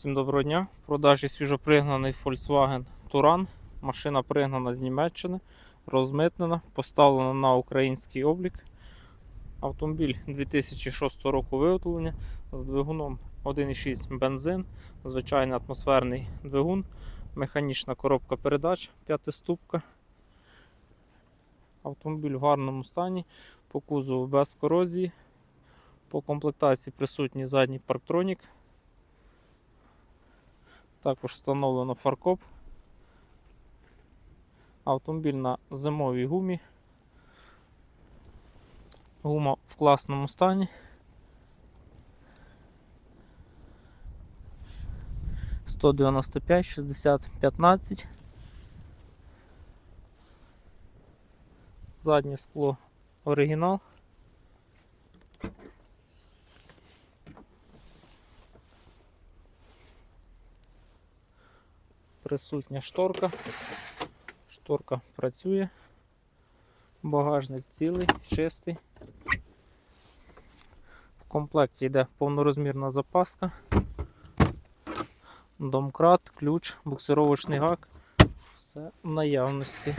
Всім доброго дня. В продажі свіжопригнаний Volkswagen Touran. Машина пригнана з Німеччини, розмитнена, поставлена на український облік. Автомобіль 2006 року виготовлення з двигуном 1,6 бензин, звичайний атмосферний двигун, механічна коробка передач, п'ятиступка. Автомобіль в гарному стані, по кузову без корозії. По комплектації присутній задній парктронік. Також встановлено фаркоп. Автомобіль на зимовій гумі. Гума в класному стані. Сто дев'яносто п'ять, шістдесят, п'ятнадцять. Заднє скло оригінал. Присутня шторка. Шторка працює. Багажник цілий, чистий. В комплекті йде повнорозмірна запаска, домкрат, ключ, буксировочний гак. Все в наявності.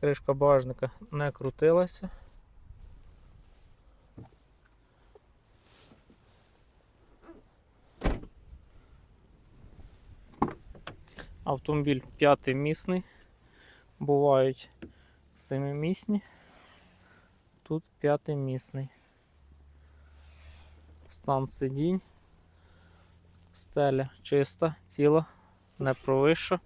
Кришка багажника не крутилася. Автомобіль п'ятимісний. Бувають семимісні. Тут п'ятимісний. Стан сидінь. Стеля чиста, ціла, не провища.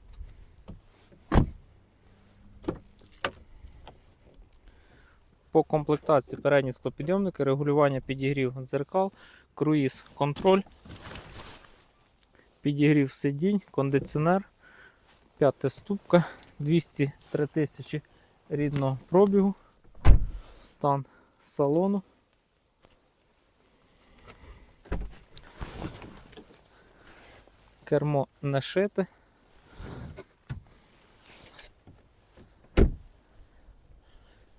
По комплектації передні склопідйомники, регулювання підігрів дзеркал, круїз контроль, підігрів сидінь, кондиціонер. П'ята ступка, 203 тисячі рідного пробігу, стан салону. Кермо не шите.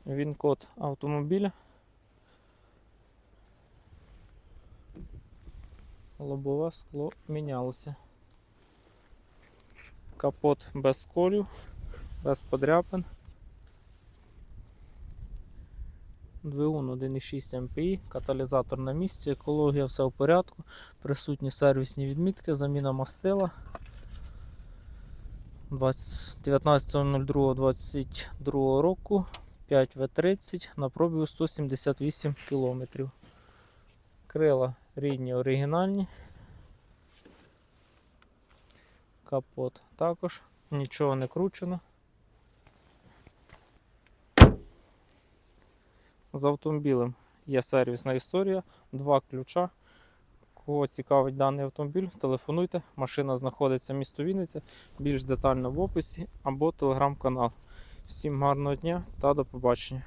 Він код автомобіля. Лобове скло мінялося. Капот без сколів, без подряпин. Двигун 1,6 МПІ, каталізатор на місці, екологія, все в порядку, присутні сервісні відмітки, заміна мастила 19.02.22 року 5В30 на пробігу 178 км. Крила рідні оригінальні. Капот також, нічого не кручено. З автомобілем є сервісна історія, два ключа. Кого цікавить даний автомобіль, телефонуйте. Машина знаходиться в місто Вінниця, більш детально в описі або телеграм-канал. Всім гарного дня та до побачення.